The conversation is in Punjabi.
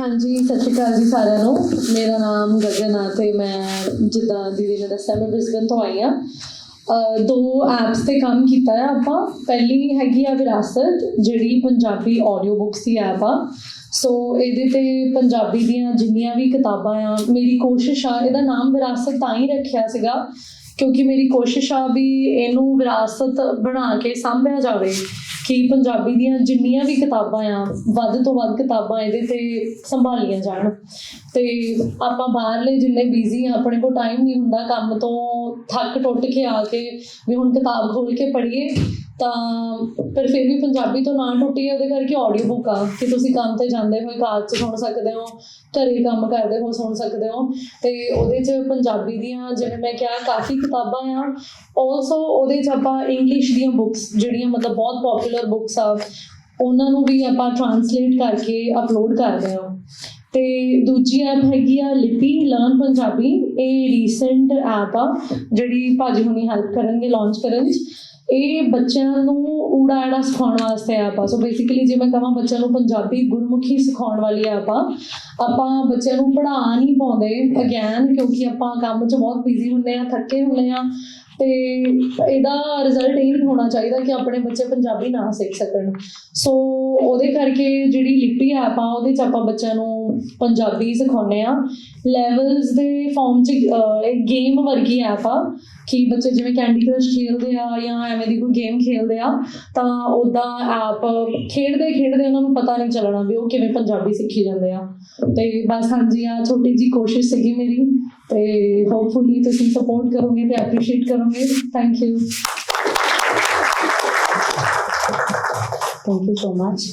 ਹਾਂਜੀ, ਸਤਿ ਸ਼੍ਰੀ ਅਕਾਲ ਜੀ ਸਾਰਿਆਂ ਨੂੰ। ਮੇਰਾ ਨਾਮ ਗਗਨ ਆ ਤੇ ਮੈਂ ਜਿੱਦਾਂ ਦੀਦੀ ਨੇ ਦੱਸਿਆ, ਮੈਂ ਬ੍ਰਿਸਬਨ ਤੋਂ ਆਈ ਆ ਦੋ ਐਪਸ ਤੇ ਕੰਮ ਕੀਤਾ ਹੈ ਆਪਾਂ। ਪਹਿਲੀ ਹੈਗੀ ਆ ਵਿਰਾਸਤ, ਜਿਹੜੀ ਪੰਜਾਬੀ ਆਡੀਓ ਬੁੱਕਸ ਦੀ ਐਪ ਆ। ਸੋ ਇਹਦੇ ਤੇ ਪੰਜਾਬੀ ਦੀਆਂ ਜਿੰਨੀਆਂ ਵੀ ਕਿਤਾਬਾਂ ਆ, ਮੇਰੀ ਕੋਸ਼ਿਸ਼ ਆ, ਇਹਦਾ ਨਾਮ ਵਿਰਾਸਤ ਤਾਂ ਹੀ ਰੱਖਿਆ ਸੀਗਾ ਕਿਉਂਕਿ ਮੇਰੀ ਕੋਸ਼ਿਸ਼ ਆ ਵੀ ਇਹਨੂੰ ਵਿਰਾਸਤ ਬਣਾ ਕੇ ਸਾਂਭਿਆ ਜਾਵੇ ਕਿ ਪੰਜਾਬੀ ਦੀਆਂ ਜਿੰਨੀਆਂ ਵੀ ਕਿਤਾਬਾਂ ਆ, ਵੱਧ ਤੋਂ ਵੱਧ ਕਿਤਾਬਾਂ ਇਹਦੇ ਤੇ ਸੰਭਾਲੀਆਂ ਜਾਣ। ਤੇ ਆਪਾਂ ਬਾਹਰਲੇ ਜਿੰਨੇ ਬਿਜ਼ੀ ਆ, ਆਪਣੇ ਕੋਲ ਟਾਈਮ ਨਹੀਂ ਹੁੰਦਾ, ਕੰਮ ਤੋਂ ਥੱਕ ਟੁੱਟ ਕੇ ਆ ਕੇ ਵੀ ਹੁਣ ਕਿਤਾਬ ਖੋਲ ਕੇ ਪੜ੍ਹੀਏ ਤਾਂ, ਪਰ ਫਿਰ ਵੀ ਪੰਜਾਬੀ ਤੋਂ ਨਾ ਟੁੱਟੀ ਉਹਦੇ ਕਰਕੇ ਆਡੀਓ ਬੁੱਕ ਆ, ਕਿ ਤੁਸੀਂ ਕੰਮ ਤੇ ਜਾਂਦੇ ਹੋਏ ਕਾਰ 'ਚ ਸੁਣ ਸਕਦੇ ਹੋ, ਘਰੇ ਕੰਮ ਕਰਦੇ ਹੋ ਸੁਣ ਸਕਦੇ ਹੋ। ਤੇ ਉਹਦੇ 'ਚ ਪੰਜਾਬੀ ਦੀਆਂ, ਜਿਵੇਂ ਮੈਂ ਕਿਹਾ, ਕਾਫੀ ਕਿਤਾਬਾਂ ਆ। ਆਲਸੋ ਉਹਦੇ 'ਚ ਆਪਾਂ ਇੰਗਲਿਸ਼ ਦੀਆਂ ਬੁੱਕਸ ਜਿਹੜੀਆਂ ਮਤਲਬ ਬਹੁਤ ਪਪੂਲਰ ਬੁੱਕਸ ਆ, ਉਹਨਾਂ ਨੂੰ ਵੀ ਆਪਾਂ ਟਰਾਂਸਲੇਟ ਕਰਕੇ ਅਪਲੋਡ ਕਰਦੇ ਹਾਂ। ਤੇ ਦੂਜੀ ਐਪ ਹੈਗੀ ਆ ਲਿਪੀ ਲਰਨ ਪੰਜਾਬੀ ਇਹ ਰੀਸੈਂਟ ਐਪ ਆ, ਜਿਹੜੀ ਭਾਜੀ ਹੁਣੀ ਹੈਲਪ ਕਰਨਗੇ ਲਾਂਚ ਕਰਨ 'ਚ। ਇਹ ਬੱਚਿਆਂ ਨੂੰ ਊੜਾ ਐੜਾ ਸਿਖਾਉਣ ਵਾਸਤੇ ਐਪ ਆ। ਸੋ ਬੇਸਿਕਲੀ ਜੇ ਮੈਂ ਕਹਾਂ ਬੱਚਿਆਂ ਨੂੰ ਪੰਜਾਬੀ ਗੁਰਮੁਖੀ ਸਿਖਾਉਣ ਵਾਲੀ ਐਪ ਆ ਆਪਾਂ ਬੱਚਿਆਂ ਨੂੰ ਪੜ੍ਹਾ ਨਹੀਂ ਪਾਉਂਦੇ ਅਗੇਨ ਕਿਉਂਕਿ ਆਪਾਂ ਕੰਮ 'ਚ ਬਹੁਤ ਬਿਜ਼ੀ ਹੁੰਦੇ ਆ ਥੱਕੇ ਹੁੰਦੇ ਆ ਤੇ ਇਹਦਾ ਰਿਜ਼ਲਟ ਇਹ ਨਹੀਂ ਹੋਣਾ ਚਾਹੀਦਾ ਕਿ ਆਪਣੇ ਬੱਚੇ ਪੰਜਾਬੀ ਨਾ ਸਿੱਖ ਸਕਣ। ਸੋ ਉਹਦੇ ਕਰਕੇ ਜਿਹੜੀ ਲਿਪੀ ਐਪ ਆ ਉਹਦੇ 'ਚ ਆਪਾਂ ਬੱਚਿਆਂ ਨੂੰ ਪੰਜਾਬੀ ਸਿਖਾਉਂਦੇ ਆ ਲੈਵਲਸ ਦੇ ਫਾਰਮ 'ਚ ਅਹ, ਇਹ ਗੇਮ ਵਰਗੀ ਐਪ ਆ ਕਿ ਬੱਚੇ ਜਿਵੇਂ ਕੈਂਡੀ ਕ੍ਰਸ਼ ਖੇਡਦੇ ਆ ਜਾਂ ਐਵੇਂ ਦੀ ਕੋਈ ਗੇਮ ਖੇਡਦੇ ਆ, ਤਾਂ ਉਦਾਂ ਐਪ ਖੇਡਦੇ ਖੇਡਦੇ ਉਹਨਾਂ ਨੂੰ ਪਤਾ ਨਹੀਂ ਚੱਲਣਾ ਵੀ ਉਹ ਕਿਵੇਂ ਪੰਜਾਬੀ ਸਿੱਖੀ ਜਾਂਦੇ ਆ। ਤੇ ਬਸ ਹਾਂਜੀ ਆ ਛੋਟੀ ਜੀ ਕੋਸ਼ਿਸ਼ ਸੀਗੀ ਮੇਰੀ ਤੇ ਹੋਪਫੁਲੀ ਤੁਸੀਂ ਸਪੋਰਟ ਕਰੋਗੇ ਤੇ ਐਪਰੀਸ਼ੀਏਟ ਕਰੋਗੇ। Thank you thank you so much